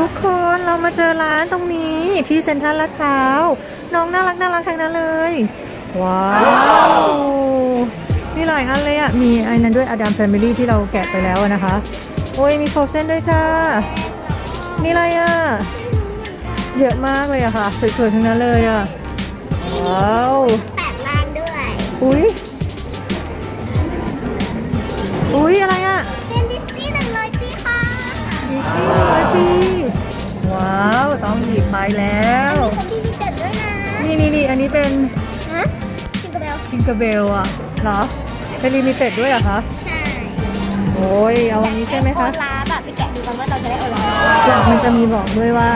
ทุกคนเรามาเจอร้านตรงนี้ที่เซ็นทรัลลาดพร้าวน้องน่ารักน่ารักทั้งนั้นเลย ว้าวมีหลายอันเลยอะ มีไอ้นั้นด้วยอดัมแฟมิลี่ที่เราแกะไปแล้วอะนะคะ โอ้ยมีโฟเซนด้วยจ้า มีอะไรอะ เยอะมากเลยอะค่ะ สวยๆทั้งนั้นเลยอะ ว้าวแปดล้านด้วย อุ้ยอุ้ยอะไรอะเป็นดิสนีย์หนึ่งเลยสิค่ะดิสนีย์เลยจี ไปแล้ว มีคนที่มีเด็ดด้วยนะนี่นี่นี่อันนี้เป็นฮะจิงเกอร์เบลทิงเกอร์เบลอะเหรอเป็นลิมิเต็ดด้วยเหรอคะ ใช่โอ้ยเอาอันนี้ใช่ไหมคะโอลาแบบไปแกะดูกันว่าเราจะได้โอลาหลังมันจะมีบอกด้วยว่า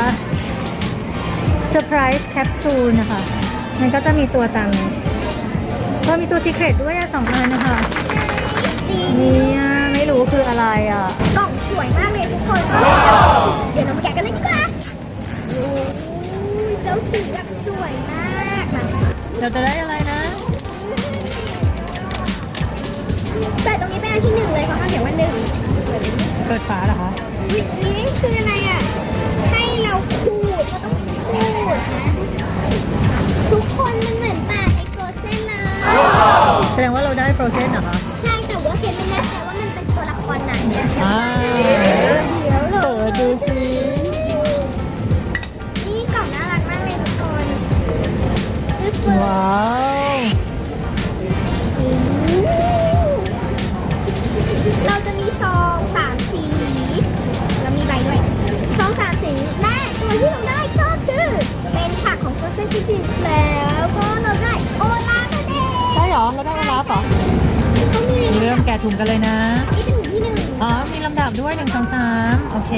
เซอร์ไพรส์แคปซูลนะคะ มันก็จะมีตัวตังค์ก็มีตัวซีเครตด้วยอะสองอันนะคะ เราจะได้อะไรนะแต่ตรงนี้เป็นอันที่หนึ่งเลยเขาเขาเขียนว่าหนึ่งเปิดฝาเหรอคะอุ๊ยนี่คืออะไรอะ ให้เราขูดเราต้องขูดนะทุกคนมันเหมือนปากไอโกเซนเลยแสดงว่าเราได้โปรเซสเหรอคะ ใช่แต่ว่าเคนไม่แน่ใจว่ามันเป็นตัวละครไหนเนี่ยอ่า ว้าวเราจะมีซองสามสี แล้วมีใบด้วยซองสามสีและตัวที่เราได้ก็คือเป็นฉากของโกเซนจริงๆแล้วก็เราได้โอลานั่นเองใช่เหรอเราได้เวลาเหรอเขามีเริ่มแกะถุงกันเลยนะ นี่เป็นหนึ่งที่หนึ่งอ๋อ มีลำดับด้วยหนึ่งสองสามโอเค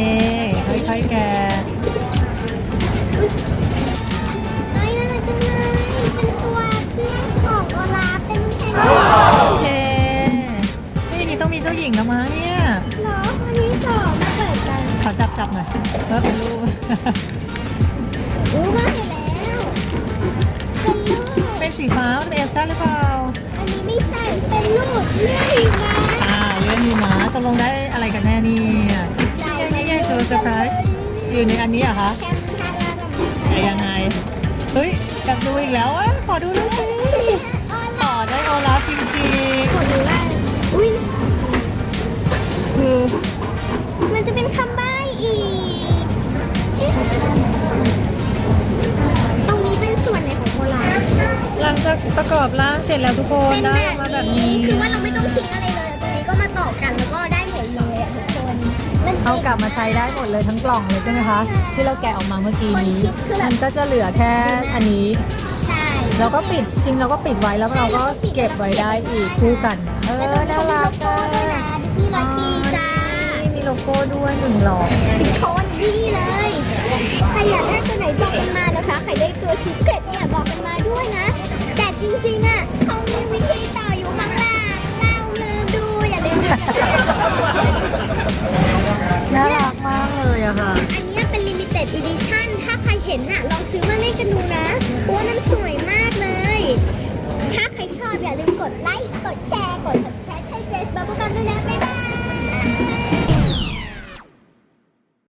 ค่อยๆแกะ จับจับหน่อยเพื่อเป็นรูปอู้มาเห็นแล้วเป็นลูกเป็นสีฟ้าเป็นเอลซ่าหรือเปล่า อันนี้ไม่ใช่ เป็นลูกเลือดหิมะอ่าเรื่องนี้นะตกลงได้อะไรกันแน่เนี่ยนี่ไงนี่ไงตัวเซอร์ไพรส์อยู่ในอันนี้เหรอะคะแคมทารากับอะไรยังไง เฮ้ยอยากดูอีกแล้วอะขอดูด้วยสิออต่อได้โอลาฟจริงขอดูว่าอุ้ย อบร่างเสร็จแล้วทุกคนเป็นได้แบออบกมาแบบนี้นี้ คือว่าเราไม่ต้องทิ้งอะไรเลยตรงนี้ก็มาต่อกันแล้วก็ได้หมดเลยอะทุกคนมันเอากลับมาใช้ได้หมดเลยทั้งกล่องเลยใช่ไหมคะ ที่เราแกะออกมาเมื่อกี้นี้ มันก็จะเหลือแค่อันนี้ ใช่ เราก็ปิดจริงเราก็ปิดไว้แล้วเราก็เก็บไว้ได้อีกคู่กัน เออแล้วตรงนี้น่าเขามีรัโลกโก้อะด้วยนะดิสนีย์ร้อยปีจ้า มีโลโก้ด้วยหนึ่งหลอด นน่ะลองซื้อมาเล่นกันดูนะโอ้นันสวยมากเลย ถ้าใครชอบอย่าลืมกดไลค์ กดแชร์ กด subscribe ให้เกรซบับเบิ้ลกันด้วยนะบ๊ายบาย